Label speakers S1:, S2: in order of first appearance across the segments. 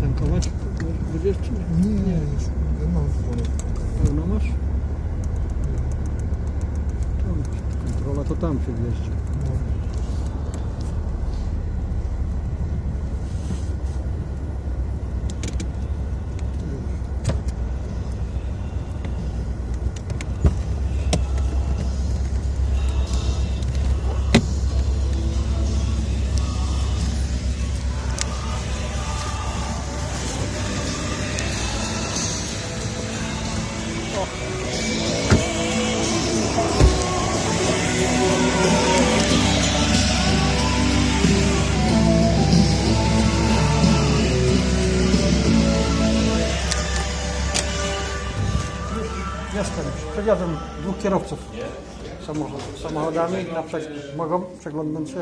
S1: tankować? Będziesz czy nie?
S2: Nie, nie, ja mam.
S1: Pełno masz? Tam, kontrola to tam się wjeździ. Jestem. Przewiozłem dwóch kierowców samochod, samochodami. Na prze, mogą przeglądnąć się?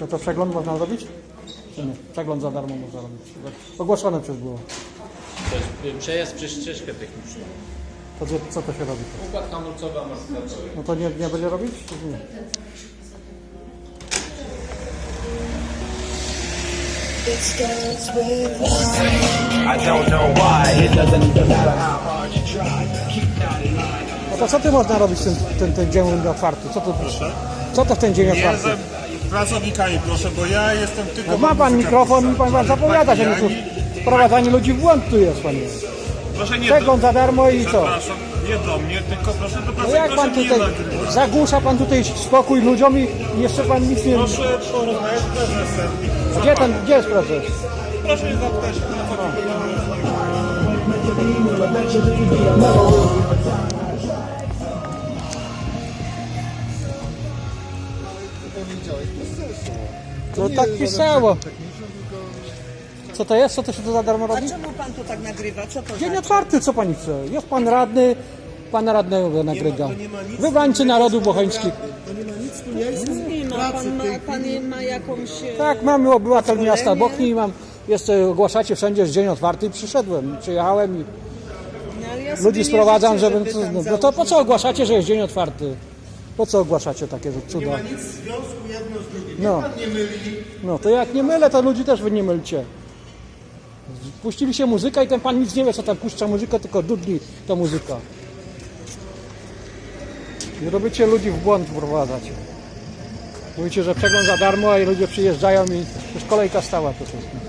S1: No to przegląd można robić? Czy nie? Przegląd za darmo można robić. Ogłoszone przez było.
S3: To jest y, przejazd przez ścieżkę techniczną.
S1: To gdzie- co to się robi?
S3: Układ hamulcowy, amortyzatory.
S1: No to nie, nie będzie robić? Nie?
S4: I don't know why. It doesn't even matter how hard you try. Keep that in mind.
S1: No to co ty można robić ten, ten, ten dzień otwarty? Co to, co to w ten dzień
S5: Nie
S1: otwarty?
S5: za pracownikami proszę, bo ja jestem tylko...
S1: No ma pan mikrofon i pan, pan zapowiada, że
S5: ja
S1: nie tu
S5: nie-
S1: wprowadzanie ludzi w błąd tu jest panie.
S5: Proszę nie
S1: Przegląd
S5: do,
S1: za darmo i co?
S5: Nie do mnie, tylko proszę do
S1: No
S5: pracy,
S1: jak
S5: proszę
S1: pan tutaj zagłusza pan tutaj spokój ludziom i jeszcze pan nic nie...
S5: Proszę porozmawiać z prezesem.
S1: Gdzie ten, gdzie jest prezes?
S5: Proszę nie zapytać
S1: No tak pisało. Co to jest? Co to się tu za darmo
S6: A
S1: robi?
S6: czemu pan to tak nagrywa? Co to
S1: Dzień
S6: znaczy?
S1: otwarty, co pani chce? Jest pan radny, pana radnego nagrygam. Wybrańcy narodów bocheńskich.
S6: Nie ma, pan ma, pan ma jakąś... e,
S1: Tak, mamy obywatel miasta Bochni i mam, jeszcze ogłaszacie wszędzie, jest dzień otwarty i przyszedłem, przyjechałem i
S6: no, ale ja sobie
S1: ludzi
S6: nie
S1: sprowadzam,
S6: życzę,
S1: żeby...
S6: tam
S1: No, to po co ogłaszacie, że jest dzień otwarty? Po co ogłaszacie takie cuda?
S2: Nic w związku jedno z drugim.
S1: No.
S2: Pan nie myli.
S1: No to jak nie mylę, to ludzi też wy nie mylcie. Puścili się muzyka i ten pan nic nie wie, co tam puszcza muzykę, tylko dudni ta muzyka. Nie robicie ludzi w błąd wprowadzać. Mówicie, że przegląd za darmo, a ludzie przyjeżdżają i już kolejka stała to wszystko.